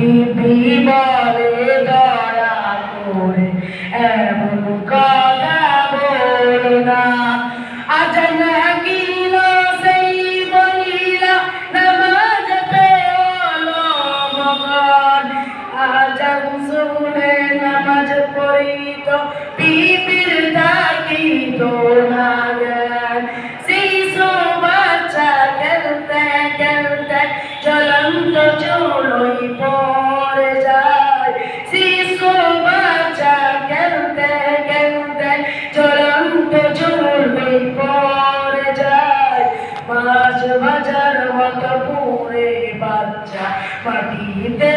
বিবি বলে দয়া করে এমন কথা বলো না। আজ নাগিল সেই মহিলা নামাজ পেল মগন আজ শুনে নামাজ না মাছ বাজার মতো পুরে বাচ্চা মাটিতে